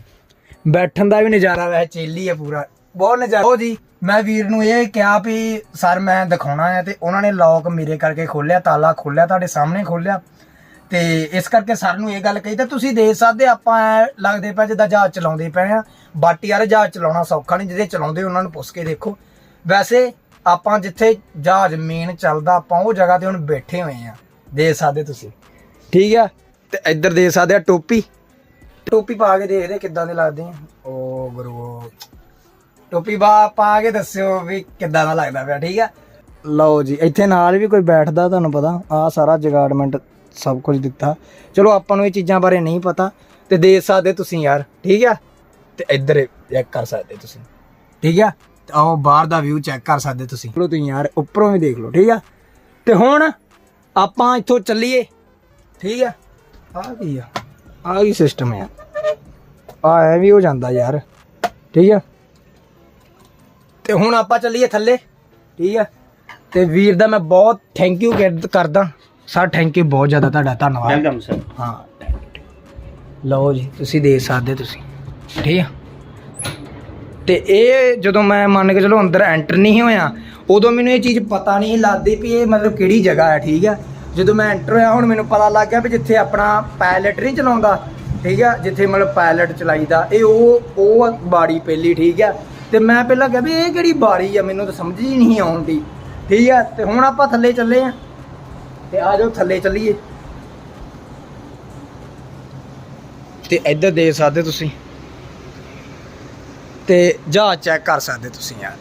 ਬੈਠਣ ਦਾ ਵੀ ਨਜ਼ਾਰਾ ਵੈਸੇ ਚੇਲੀ ਆ ਪੂਰਾ। ਬਹੁਤ ਨਜ਼ਾਰਾ। ਉਹ ਜੀ, ਮੈਂ ਵੀਰ ਨੂੰ ਇਹ ਕਿਹਾ ਵੀ, ਸਰ, ਮੈਂ ਦਿਖਾਉਣਾ ਹੈ ਤੇ ਉਹਨਾਂ ਨੇ ਲੌਕ ਮੇਰੇ ਕਰਕੇ ਖੋਲਿਆ ਤਾਲਾ ਖੋਲਿਆ ਤੁਹਾਡੇ ਸਾਹਮਣੇ ਖੋਲਿਆ ਤੇ ਇਸ ਕਰਕੇ ਸਰ ਨੂੰ ਇਹ ਗੱਲ ਕਹੀ, ਤਾਂ ਤੁਸੀਂ ਦੇਖ ਸਕਦੇ ਆਪਾਂ ਲੱਗਦੇ ਪਏ ਜਿੱਦਾਂ ਜਹਾਜ਼ ਚਲਾਉਂਦੇ ਪਏ ਆ। ਬਟ ਯਾਰ ਜਹਾਜ਼ ਚਲਾਉਣਾ ਸੌਖਾ ਨਹੀਂ, ਜਿਹੜੇ ਚਲਾਉਂਦੇ ਉਹਨਾਂ ਨੂੰ ਪੁੱਛ ਕੇ ਦੇਖੋ। ਵੈਸੇ ਆਪਾਂ ਜਿੱਥੇ ਜਹਾਜ਼ ਮੇਨ ਚੱਲਦਾ, ਆਪਾਂ ਉਹ ਜਗ੍ਹਾ ਤੇ ਹੁਣ ਬੈਠੇ ਹੋਏ ਆ। ਦੇਖ ਸਕਦੇ ਤੁਸੀਂ। ਠੀਕ ਆ? ਤੇ ਇੱਧਰ ਦੇਖ ਸਕਦੇ ਆ ਟੋਪੀ। ਟੋਪੀ ਪਾ ਕੇ ਦੇਖਦੇ ਕਿੱਦਾਂ ਦੇ ਲੱਗਦੇ ਆ ਓ ਗੁਰੂ ਟੋਪੀ ਪਾ ਪਾ ਕੇ ਦੱਸਿਓ ਵੀ ਕਿੱਦਾਂ ਦਾ ਲੱਗਦਾ ਪਿਆ ਠੀਕ ਆ? ਲਓ ਜੀ ਇੱਥੇ ਨਾਲ ਵੀ ਕੋਈ ਬੈਠਦਾ ਤੁਹਾਨੂੰ ਪਤਾ ਆ ਸਾਰਾ ਜਗਾੜਮੈਂਟ ਸਭ ਕੁਝ ਦਿੱਤਾ। ਚਲੋ ਆਪਾਂ ਨੂੰ ਇਹ ਚੀਜ਼ਾਂ ਬਾਰੇ ਨਹੀਂ ਪਤਾ ਤੇ ਦੇਖ ਸਕਦੇ ਤੁਸੀਂ ਯਾਰ ਠੀਕ ਆ? ਤੇ ਇੱਧਰ ਚੈੱਕ ਕਰ ਸਕਦੇ ਤੁਸੀਂ ਠੀਕ ਆ? ਤੇ ਆਓ ਬਾਹਰ ਦਾ ਵਿਊ ਚੈੱਕ ਕਰ ਸਕਦੇ ਤੁਸੀਂ। ਚਲੋ ਤੁਸੀਂ ਯਾਰ ਉੱਪਰੋਂ ਵੀ ਦੇਖ ਲਓ ਠੀਕ ਆ? ਤੇ ਹੁਣ ਆਪਾਂ ਇੱਥੋਂ ਚੱਲੀਏ ਠੀਕ ਆ? ਆ ਕੀ ਆ? ਆ ਕੀ ਸਿਸਟਮ ਆ। ਆ ਐ ਵੀ ਹੋ ਜਾਂਦਾ ਯਾਰ। ਠੀਕ ਆ? ਤੇ ਹੁਣ ਆਪਾਂ ਚੱਲੀਏ ਥੱਲੇ। ਠੀਕ ਆ? ਤੇ ਵੀਰ ਦਾ ਮੈਂ ਬਹੁਤ ਥੈਂਕ ਯੂ ਕਰਦਾ। ਸਰ ਥੈਂਕ ਯੂ ਬਹੁਤ ਜ਼ਿਆਦਾ ਤੁਹਾਡਾ। ਧੰਨਵਾਦ। ਵੈਲਕਮ ਸਰ ਹਾਂ ਲਓ ਜੀ ਤੁਸੀਂ ਦੇ ਸਕਦੇ ਤੁਸੀਂ। ਠੀਕ ਆ? ਤੇ ਇਹ ਜਦੋਂ ਮੈਂ ਮੰਨ ਕੇ ਚਲੋ ਅੰਦਰ ਐਂਟਰ ਨਹੀਂ ਹੋਇਆ ਉਦੋਂ ਮੈਨੂੰ ਇਹ ਚੀਜ਼ ਪਤਾ ਨਹੀਂ ਲੱਗਦੀ ਵੀ ਇਹ ਮਤਲਬ ਕਿਹੜੀ ਜਗ੍ਹਾ ਹੈ ਠੀਕ ਆ? ਜਦੋਂ ਮੈਂ ਐਂਟਰ ਹੋਇਆ, ਹੁਣ ਮੈਨੂੰ ਪਤਾ ਲੱਗ ਗਿਆ ਵੀ ਜਿੱਥੇ ਆਪਣਾ ਪਾਇਲਟ ਨਹੀਂ ਚਲਾਉਂਦਾ, ਠੀਕ ਆ, ਜਿੱਥੇ ਮਤਲਬ ਪਾਇਲਟ ਚਲਾਈਦਾ, ਇਹ ਉਹ ਉਹ ਬਾੜੀ ਪਹਿਲੀ, ਠੀਕ ਆ। ਤੇ ਮੈਂ ਪਹਿਲਾਂ ਕਿਹਾ ਵੀ ਇਹ ਕਿਹੜੀ ਬਾੜੀ ਆ, ਮੈਨੂੰ ਤਾਂ ਸਮਝ ਹੀ ਨਹੀਂ ਆਉਂਦੀ ਠੀਕ ਆ। ਤੇ ਹੁਣ ਆਪਾਂ ਥੱਲੇ ਚੱਲੇ ਆ। ਤੇ ਆ ਜਾਓ, ਥੱਲੇ ਚੱਲੀਏ। ਤੇ ਇੱਧਰ ਦੇਖ ਸਕਦੇ ਤੁਸੀਂ। ਤੇ ਜਹਾਜ਼ ਚੈੱਕ ਕਰ ਸਕਦੇ ਤੁਸੀਂ ਯਾਰ।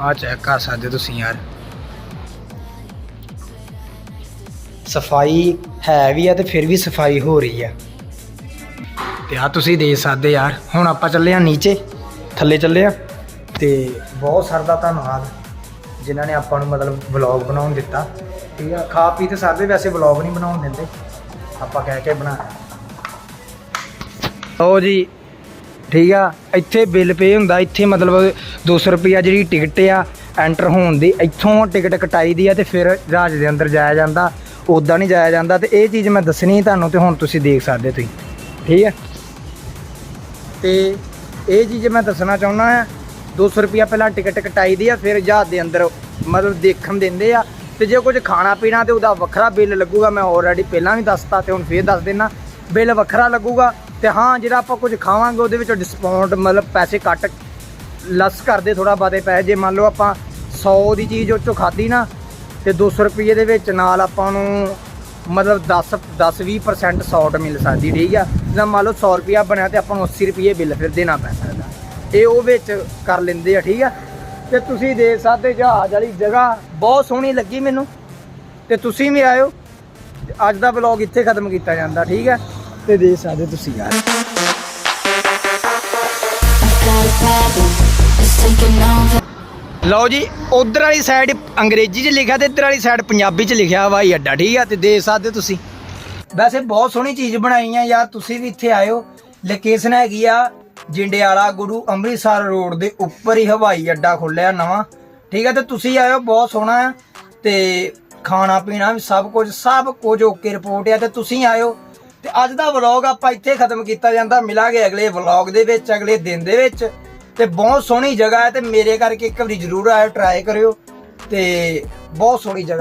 ਆ ਚੈੱਕ ਕਰ ਸਕਦੇ ਤੁਸੀਂ ਯਾਰ। ਸਫ਼ਾਈ ਹੈ ਵੀ ਆ ਤੇ ਫਿਰ ਵੀ ਸਫ਼ਾਈ ਹੋ ਰਹੀ ਆ। ਤੇ ਆ ਤੁਸੀਂ ਦੇਖ ਸਕਦੇ ਯਾਰ, ਹੁਣ ਆਪਾਂ ਚੱਲੇ ਆ ਨੀਚੇ, ਥੱਲੇ ਚੱਲੇ ਆ ਤੇ ਬਹੁਤ ਸਰਦਾ ਧੰਨਵਾਦ ਜਿਨ੍ਹਾਂ ਨੇ ਆਪਾਂ ਨੂੰ ਮਤਲਬ ਵਲੌਗ ਬਣਾਉਣ ਦਿੱਤਾ। ਠੀਕ ਆ, ਖਾ ਪੀ ਤੇ ਸਾਡੇ ਵੈਸੇ ਵਲੌਗ ਨਹੀਂ ਬਣਾਉਣ ਦਿੰਦੇ। ਆਪਾਂ ਕਹਿ ਕੇ ਬਣਾਇਆ। ਲਓ ਜੀ ਠੀਕ ਆ, ਇੱਥੇ ਬਿੱਲ ਪੇ ਹੁੰਦਾ, ਇੱਥੇ ਮਤਲਬ 200 ਰੁਪਿਆ ਜਿਹੜੀ ਟਿਕਟ ਆ, ਐਂਟਰ ਹੋਣ ਦੀ, ਇੱਥੋਂ ਟਿਕਟ ਕਟਾਈ ਦੀ ਆ ਤੇ ਫਿਰ ਰਾਜ ਦੇ ਅੰਦਰ ਜਾਇਆ ਜਾਂਦਾ ਉਦਾਂ ਨਹੀਂ ਜਾਇਆ ਜਾਂਦਾ ਤੇ ਇਹ ਚੀਜ਼ ਮੈਂ ਦੱਸਣੀ ਤੁਹਾਨੂੰ ਤੇ ਹੁਣ ਤੁਸੀਂ ਦੇਖ ਸਕਦੇ ਤੁਸੀਂ, ਠੀਕ ਆ? ਤੇ ਇਹ ਚੀਜ਼ ਮੈਂ ਦੱਸਣਾ ਚਾਹੁੰਦਾ ਆ 200 ਰੁਪਿਆ ਪਹਿਲਾਂ ਟਿਕਟ ਕਟਾਈ ਦੀ ਆ, ਫਿਰ ਜਹਾਜ਼ ਦੇ ਅੰਦਰ ਮਤਲਬ ਦੇਖਣ ਦਿੰਦੇ ਆ, ਤੇ ਜੇ ਕੁਝ ਖਾਣਾ ਪੀਣਾ ਤੇ ਉਹਦਾ ਵੱਖਰਾ ਬਿੱਲ ਲੱਗੂਗਾ, ਮੈਂ ਆਲਰੇਡੀ ਪਹਿਲਾਂ ਵੀ ਦੱਸਤਾ ਤੇ ਹੁਣ ਫੇਰ ਦੱਸ ਦਿੰਨਾ, ਬਿੱਲ ਵੱਖਰਾ ਲੱਗੂਗਾ ਤੇ ਹਾਂ, ਜਿਹੜਾ ਆਪਾਂ ਕੁਝ ਖਾਵਾਂਗੇ, ਉਹਦੇ ਵਿੱਚੋਂ ਡਿਸਕਾਊਂਟ ਮਤਲਬ ਪੈਸੇ ਕੱਟ ਲੈਸ ਕਰਦੇ ਥੋੜਾ ਬਾਤੇ ਪੈਸੇ। ਜੇ ਮੰਨ ਲਓ ਆਪਾਂ 100 ਦੀ ਚੀਜ਼ ਉਹ ਚੋਂ ਖਾਧੀ ਨਾ, ਤੇ 200 ਰੁਪਏ ਦੇ ਵਿੱਚ ਨਾਲ ਆਪਾਂ ਨੂੰ ਮਤਲਬ 10 10 20% ਸੌਟ ਮਿਲ ਸਕਦੀ, ਠੀਕ ਆ? ਜਿਵੇਂ ਮੰਨ ਲਓ 100 ਰੁਪਿਆ ਬਣਿਆ ਤੇ ਆਪਾਂ ਨੂੰ 80 ਰੁਪਏ ਬਿੱਲ ਫਿਰ ਦੇਣਾ ਪੈ ਸਕਦਾ। ਇਹ ਉਹ ਵਿੱਚ ਕਰ ਲੈਂਦੇ ਆ, ਠੀਕ ਆ? ਤੇ ਤੁਸੀਂ ਦੇਖ ਸਕਦੇ ਜਹਾਜ਼ ਵਾਲੀ ਜਗ੍ਹਾ ਬਹੁਤ ਸੋਹਣੀ ਲੱਗੀ ਮੈਨੂੰ। ਤੇ ਤੁਸੀਂ ਵੀ ਆਇਓ। ਅੱਜ ਦਾ ਵਲੌਗ ਇੱਥੇ ਖਤਮ ਕੀਤਾ ਜਾਂਦਾ, ਠੀਕ ਹੈ ਤੇ ਦੇ ਸਕਦੇ ਤੁਸੀਂ ਯਾਰ। ਲਓ ਜੀ, ਉਧਰ ਵਾਲੀ ਸਾਈਡ ਅੰਗਰੇਜ਼ੀ 'ਚ ਲਿਖਿਆ ਤੇ ਇੱਧਰ ਵਾਲੀ ਸਾਈਡ ਪੰਜਾਬੀ 'ਚ ਲਿਖਿਆ ਹਵਾਈ ਅੱਡਾ ਠੀਕ ਆ ਤੇ ਦੇ ਸਕਦੇ ਤੁਸੀਂ। ਵੈਸੇ ਬਹੁਤ ਸੋਹਣੀ ਚੀਜ਼ ਬਣਾਈ ਆ ਯਾਰ, ਤੁਸੀਂ ਵੀ ਇੱਥੇ ਆਇਓ। ਲੋਕੇਸ਼ਨ ਹੈਗੀ ਆ ਜਿੰਡਿਆਲਾ ਗੁਰੂ ਅੰਮ੍ਰਿਤਸਰ ਰੋਡ ਦੇ ਉੱਪਰ ਹੀ ਹਵਾਈ ਅੱਡਾ ਖੁੱਲਿਆ ਨਵਾਂ। ਠੀਕ ਆ ਤੇ ਤੁਸੀਂ ਆਇਓ, ਬਹੁਤ ਸੋਹਣਾ ਆ। ਤੇ ਖਾਣਾ ਪੀਣਾ ਵੀ ਸਭ ਕੁਝ ਸਭ ਕੁਝ ਓਕੇ ਰਿਪੋਰਟ ਆ ਤੇ ਤੁਸੀਂ ਆਇਓ। ਤੇ ਅੱਜ ਦਾ ਵਲੌਗ ਆਪਾਂ ਇੱਥੇ ਖਤਮ ਕੀਤਾ ਜਾਂਦਾ। ਮਿਲਾਂਗੇ ਅਗਲੇ ਵਲੌਗ ਦੇ ਵਿੱਚ, ਅਗਲੇ ਦਿਨ ਦੇ ਵਿੱਚ। ਤੇ ਬਹੁਤ ਸੋਹਣੀ ਜਗ੍ਹਾ ਹੈ ਤੇ ਮੇਰੇ ਕਰਕੇ ਇੱਕ ਵਾਰੀ ਜ਼ਰੂਰ ਆਇਓ ਟਰਾਈ ਕਰਿਓ। ਤੇ ਬਹੁਤ ਸੋਹਣੀ ਜਗ੍ਹਾ